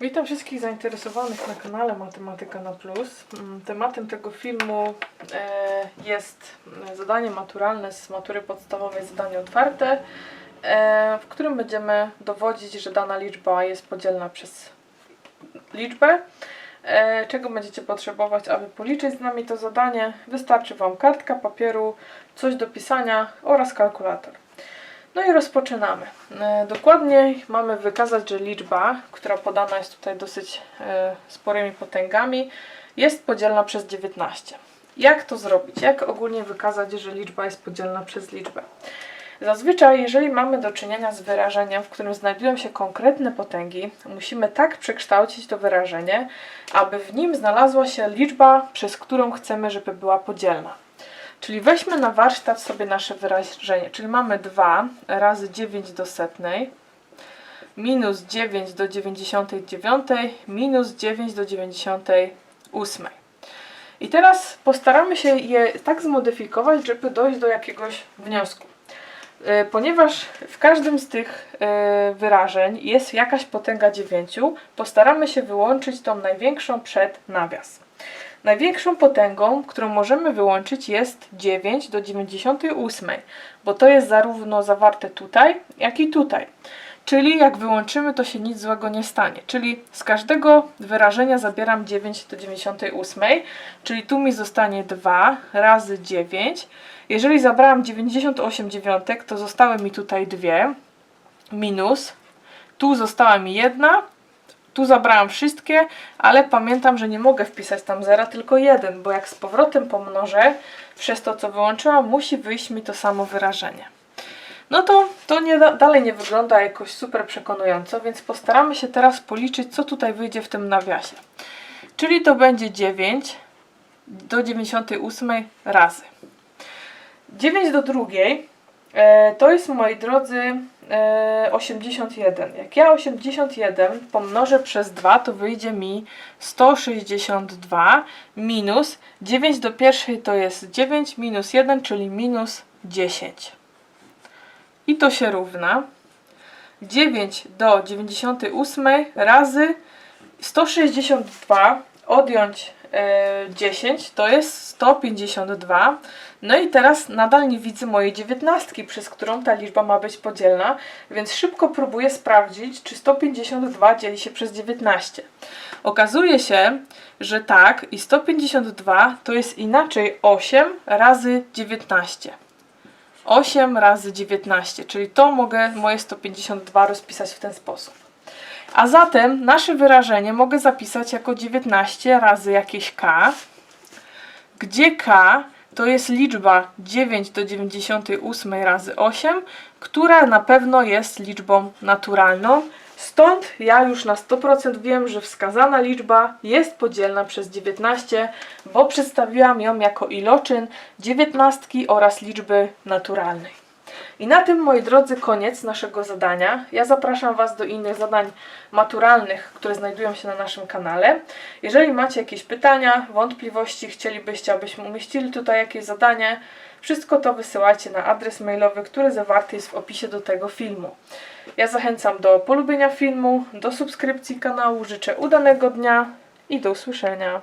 Witam wszystkich zainteresowanych na kanale Matematyka na Plus. Mm, Tematem tego filmu e, jest zadanie maturalne z matury podstawowej, zadanie otwarte, e, w którym będziemy dowodzić, że dana liczba jest podzielna przez liczbę. E, czego będziecie potrzebować, aby policzyć z nami to zadanie? Wystarczy Wam kartka papieru, coś do pisania oraz kalkulator. No i rozpoczynamy. E, Dokładniej mamy wykazać, że liczba, która podana jest tutaj dosyć e, sporymi potęgami, jest podzielna przez 19. Jak to zrobić? Jak ogólnie wykazać, że liczba jest podzielna przez liczbę? Zazwyczaj, jeżeli mamy do czynienia z wyrażeniem, w którym znajdują się konkretne potęgi, musimy tak przekształcić to wyrażenie, aby w nim znalazła się liczba, przez którą chcemy, żeby była podzielna. Czyli weźmy na warsztat sobie nasze wyrażenie, czyli mamy 2 razy 9 do setnej minus 9 do 99 minus 9 do 98. I teraz postaramy się je tak zmodyfikować, żeby dojść do jakiegoś wniosku. E, Ponieważ w każdym z tych e, wyrażeń jest jakaś potęga 9, postaramy się wyłączyć tą największą przed nawias. Największą potęgą, którą możemy wyłączyć jest 9 do 98, bo to jest zarówno zawarte tutaj, jak i tutaj. Czyli jak wyłączymy, to się nic złego nie stanie. Czyli z każdego wyrażenia zabieram 9 do 98, czyli tu mi zostanie 2 razy 9. Jeżeli zabrałam 98 dziewiątek, to zostały mi tutaj dwie minus. Tu została mi jedna, tu zabrałam wszystkie, ale pamiętam, że nie mogę wpisać tam zera, tylko jeden, bo jak z powrotem pomnożę przez to, co wyłączyłam, musi wyjść mi to samo wyrażenie. No to to nie, da- dalej nie wygląda jakoś super przekonująco, więc postaramy się teraz policzyć, co tutaj wyjdzie w tym nawiasie. Czyli to będzie 9 do 98 razy. 9 do drugiej e, to jest, moi drodzy, 81. Jak ja 81 pomnożę przez 2, to wyjdzie mi 162 minus 9 do pierwszej to jest 9 minus 1, czyli minus 10. I to się równa 9 do 98 razy 162 odjąć e, 10 to jest 152. No i teraz nadal nie widzę mojej dziewiętnastki, przez którą ta liczba ma być podzielna, więc szybko próbuję sprawdzić, czy 152 dzieli się przez 19. Okazuje się, że tak i 152 to jest inaczej 8 razy 19. 8 razy 19, czyli to mogę moje 152 rozpisać w ten sposób. A zatem nasze wyrażenie mogę zapisać jako 19 razy jakieś k, gdzie k to jest liczba 9 do 98 razy 8, która na pewno jest liczbą naturalną. Stąd ja już na 100% wiem, że wskazana liczba jest podzielna przez 19, bo przedstawiłam ją jako iloczyn 19 oraz liczby naturalnej. I na tym, moi drodzy, koniec naszego zadania. Ja zapraszam Was do innych zadań maturalnych, które znajdują się na naszym kanale. Jeżeli macie jakieś pytania, wątpliwości, chcielibyście, abyśmy umieścili tutaj jakieś zadanie, wszystko to wysyłajcie na adres mailowy, który zawarty jest w opisie do tego filmu. Ja zachęcam do polubienia filmu, do subskrypcji kanału, życzę udanego dnia i do usłyszenia.